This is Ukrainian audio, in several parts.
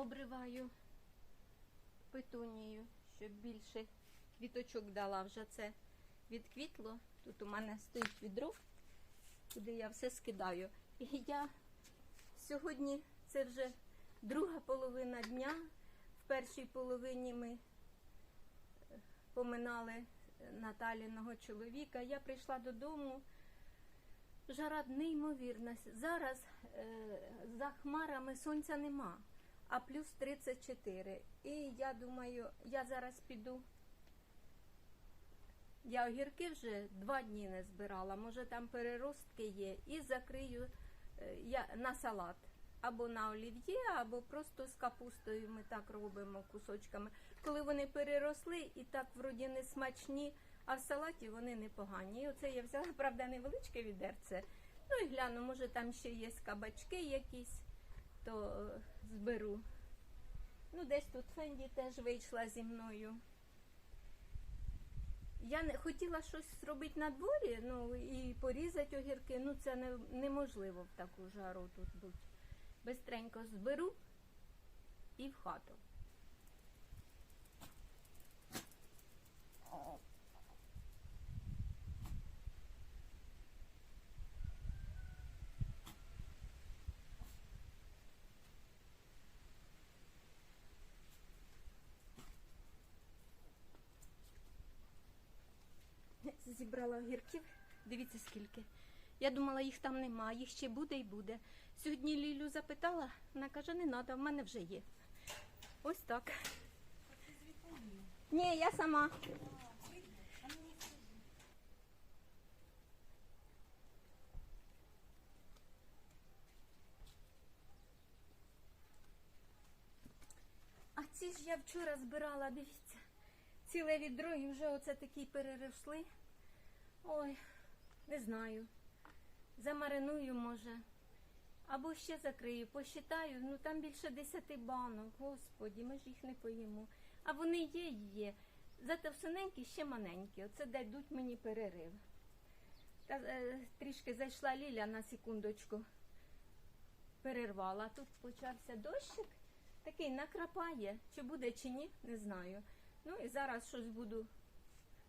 обриваю петунію, щоб більше квіточок дала вже це відквітло. Тут у мене стоїть відро, куди я все скидаю. І я сьогодні це вже друга половина дня. В першій половині ми е, поминали Наталіного чоловіка. Я прийшла додому. Жара неймовірна. Зараз е, за хмарами сонця нема, а плюс 34. І я думаю, я зараз піду. Я огірки вже два дні не збирала, може там переростки є, і закрию е, я, на салат. Або на олів'є, або просто з капустою ми так робимо кусочками. Коли вони переросли і так вроді не смачні, а в салаті вони непогані. І оце я взяла, правда, невеличке відерце. Ну і гляну, може там ще є кабачки якісь, то е, зберу. Ну, десь тут Фенді теж вийшла зі мною. Я не хотіла щось зробити на дворі, ну і порізати огірки. Ну це не, неможливо в таку жару тут бути. Бистренько зберу і в хату. Зібрала огірків. Дивіться скільки. Я думала, їх там нема, їх ще буде і буде. Сьогодні Лілю запитала, вона каже, не треба, в мене вже є. Ось так. Ні, я сама. А ці ж я вчора збирала, дивіться. Ціле відро і вже оце такі переросли. Ой, не знаю. Замариную, може. Або ще закрию, посчитаю, ну там більше десяти банок, господі, ми ж їх не поїмо. А вони є, є. Зате всиненькі ще маленькі. Оце дадуть мені перерив. Та е, трішки зайшла Ліля на секундочку. Перервала. Тут почався дощик. Такий накрапає. Чи буде, чи ні, не знаю. Ну і зараз щось буду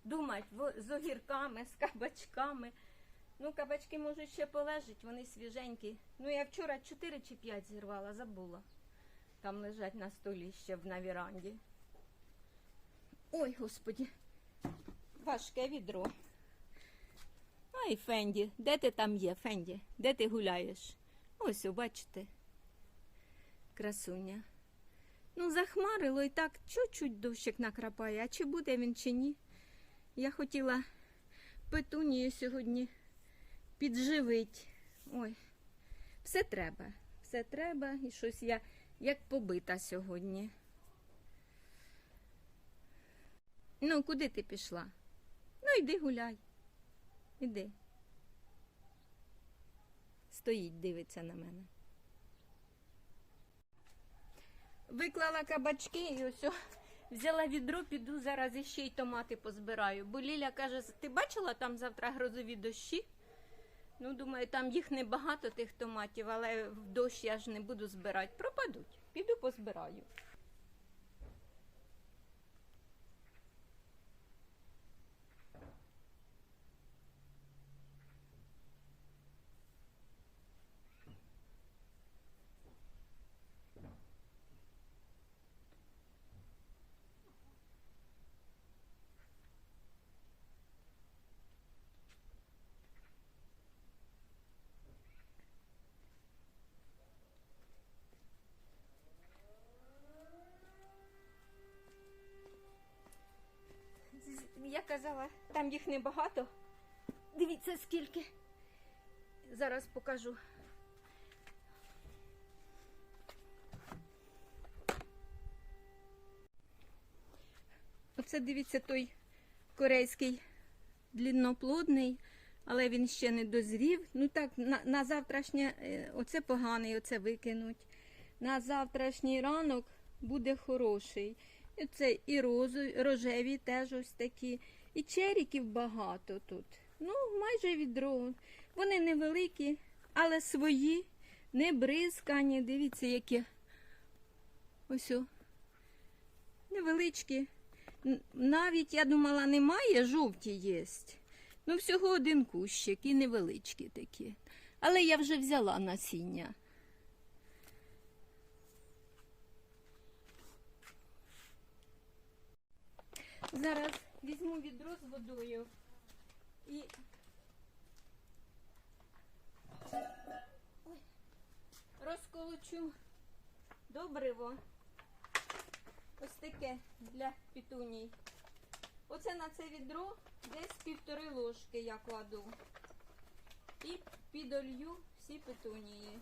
думати з огірками, з кабачками. Ну, кабачки можуть ще полежать, вони свіженькі. Ну, я вчора 4 чи 5 зірвала, забула. Там лежать на столі ще на віранді. Ой, господі, важке відро. Ай, Фенді, де ти там є, Фенді? Де ти гуляєш? Ось, бачите, красуня. Ну, захмарило і так чуть-чуть дощик накрапає, а чи буде він, чи ні. Я хотіла петунію сьогодні підживити. Ой, все треба, все треба, і щось я як побита сьогодні. Ну, куди ти пішла? Ну, йди гуляй. Іди. Стоїть, дивиться на мене. Виклала кабачки і ось взяла відро, піду зараз іще й томати позбираю. Бо Ліля каже, ти бачила там завтра грозові дощі? Ну, думаю, там їх небагато тих томатів, але в дощ я ж не буду збирати. Пропадуть. Піду позбираю. З- Я казала, там їх небагато. Дивіться скільки. Зараз покажу. Оце дивіться той корейський длінноплодний, але він ще не дозрів. Ну так, на, на завтрашнє, е, оце поганий, оце викинуть. На завтрашній ранок буде хороший. І це і розу, рожеві теж ось такі. І черіків багато тут. Ну, майже відро. Вони невеликі, але свої, не бризкані. Дивіться, які Ось. Невеличкі. Навіть, я думала, немає, жовті є. Ну, всього один кущик і невеличкі такі. Але я вже взяла насіння. Зараз візьму відро з водою і Ой. розколочу добриво. Ось таке для пітуній. Оце на це відро десь півтори ложки я кладу. І підолью всі петунії.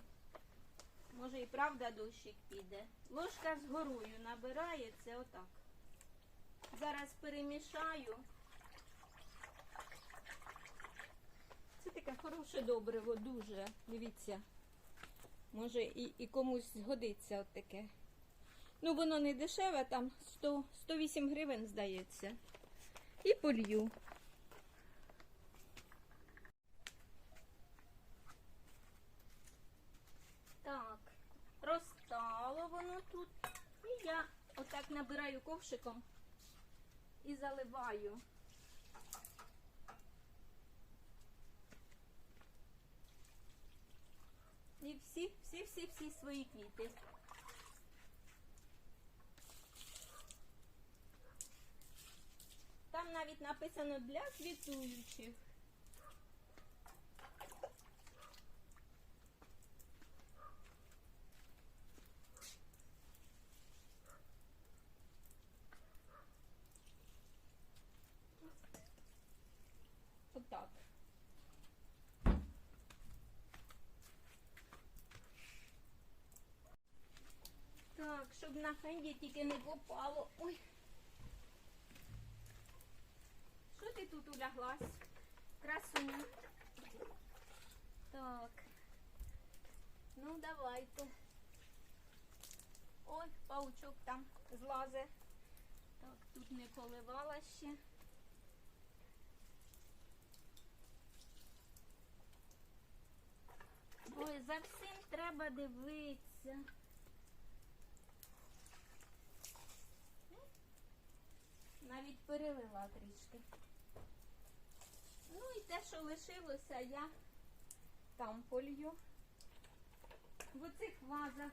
Може і правда дощик піде. Ложка з горою набирається отак. Зараз перемішаю. Це таке хороше добриво, дуже. Дивіться. Може і, і комусь згодиться от таке. Ну, воно не дешеве, там 100, 108 гривень, здається. І полью. Так, розтало воно тут. І я отак набираю ковшиком і заливаю. І всі, всі, всі, всі свої квіти. Там навіть написано для квітуючих. Отак. Так, щоб на хенді тільки не попало. Ой. Що ти тут уляглась? Красуня. Так. Ну, давайте. Ой, паучок там злазе. Так, тут не поливала ще. Ой, за всім треба дивитися. Навіть перелила трішки. Ну і те, що лишилося, я там полью. В оцих вазах